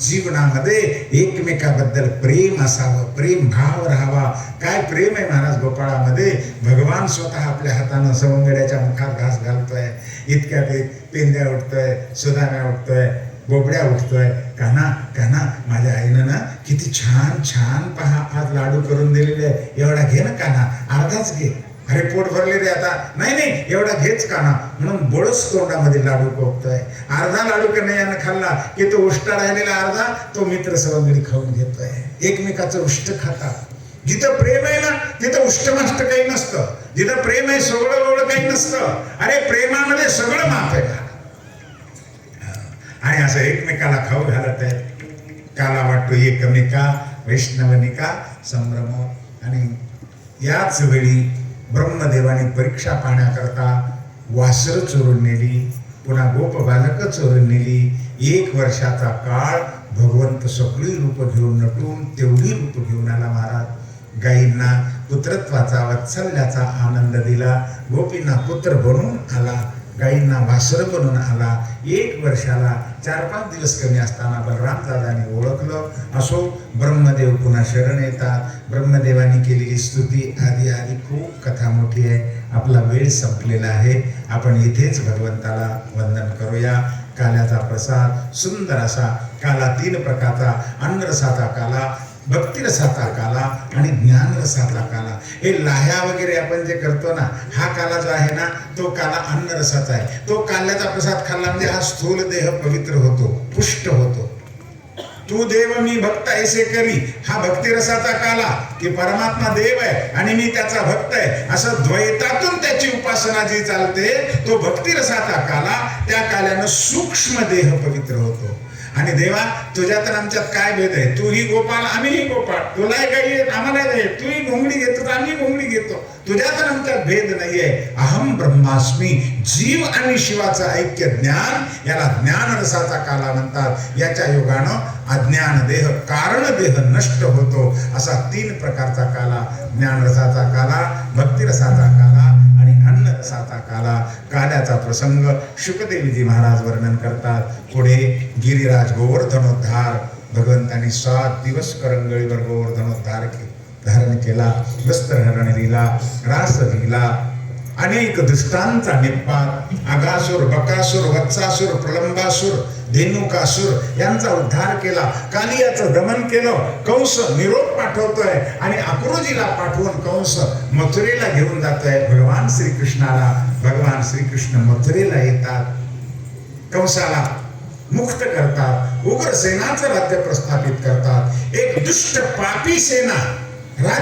जीवनामध्ये एकमेकाबद्दल प्रेम असावं प्रेम भाव राहावा. काय प्रेम आहे महाराज गोपाळामध्ये? भगवान स्वतः आपल्या हातानं सवंगड्याच्या मुखात घास घालतोय. इतक्या ते पेंद्या उठतोय सुदाम्या उठतोय बोबड्या उठतोय. काना काना माझ्या आईनं ना किती छान छान पहा आज लाडू करून दिलेले आहे. एवढा घे ना काना अर्धाच घे. अरे पोट भरले रे आता. नाही नाही एवढा घेच का ना म्हणून बोळस तोंडामध्ये लाडू कोकतोय अर्धा लाडू कन्हैयानं खाल्ला की तो उष्टा राहिलेला अर्धा तो मित्र सवंगडी खाऊन घेतोय. एकमेकाचं उष्ट खातात जिथं प्रेम आहे ना तिथं उष्टमाष्ट काही नसतं. जिथं प्रेम आहे सगळं एवढं काही नसतं. अरे प्रेमामध्ये सगळं माफ आहे का? आणि असं एकमेकाला खाऊ घालत आहे. काला वाटतो एकमेका वैष्णवनिका संभ्रम. आणि याच वेळी ब्रह्मदेवाने परीक्षा पाहण्याकरता वासर चोरून नेली पुन्हा गोप बालक चोरून नेली. एक वर्षाचा काळ भगवंत सगळी रूप घेऊन नटून तेवढी रूप घेऊन आला महाराज. गायींना पुत्रत्वाचा वात्सल्याचा आनंद दिला. गोपींना पुत्र बनून आला. गाईंना वासर बनून आला. एक वर्षाला चार पाच दिवस कमी असताना बलराम दादाने ओळखलं असो ब्रह्मदेव पुन्हा शरण येतात. ब्रह्मदेवाने केलेली स्तुती आदी आदी खूप कथा मोठी आहे. आपला वेळ संपलेला आहे. आपण इथेच भगवंताला वंदन करूया. काल्याचा प्रसाद सुंदर असा काला तीन प्रकारचा अन्नरसाचा काला भक्तिरसाचा काला आणि ज्ञानरसाचा काला. हे लाह्या वगैरे आपण जे करतो ना हा काला जो आहे ना तो काला अन्नरसाचा आहे. तो काल्याचा प्रसाद खाल्ला म्हणजे हा स्थूल देह पवित्र होतो पुष्ट होतो. तू देव मी भक्त ऐसे करी हा भक्तिरसाचा काला की परमात्मा देव आहे आणि मी त्याचा भक्त आहे. असं द्वैतातून त्याची उपासना जी चालते तो भक्तिरसाचा काला त्या काल्यानं सूक्ष्म देह पवित्र होतो. आणि देवा तुझ्यात तर आमच्यात काय भेद आहे? तूही गोपाल आम्हीही गोपाळ. तुलाही काही आम्हाला नाही तूही घोंगडी घेतो तर आम्ही घोंगडी घेतो. तुझ्यात तर आमच्यात भेद नाहीये अहम ब्रह्मास्मी जीव आणि शिवाचं ऐक्य ज्ञान याला ज्ञान रसाचा काला म्हणतात. याच्या योगानं अज्ञान देह कारण देह नष्ट होतो. असा तीन प्रकारचा काला ज्ञान रसाचा काला भक्तिरसाचा काला आणि काला काल्याचा प्रसंग शुकदेवीजी महाराज वर्णन करतात. पुढे गिरिराज गोवर्धनोद्धार भगवंतांनी सात दिवस करंगळीवर गोवर्धनोद्धार धारण केला. वस्त्रहरण लिहिला रास लिहिला अनेक दृष्टांचा निपात अगासुर बकासुर वत्सासुर प्रलंबासुर धेनुकासुर यांचा उद्धार केला. कालियाचं दमन केलं. कंस निरोप पाठवतोय आणि अक्रोजीला पाठवून कंस मथुरेला घेऊन जातोय. भगवान श्रीकृष्णाला. भगवान श्रीकृष्ण मथुरेला येतात. कंसाला मुक्त करतात. उग्र सेनाचं राज्य प्रस्थापित करतात. एक दुष्ट पापी सेना राज्य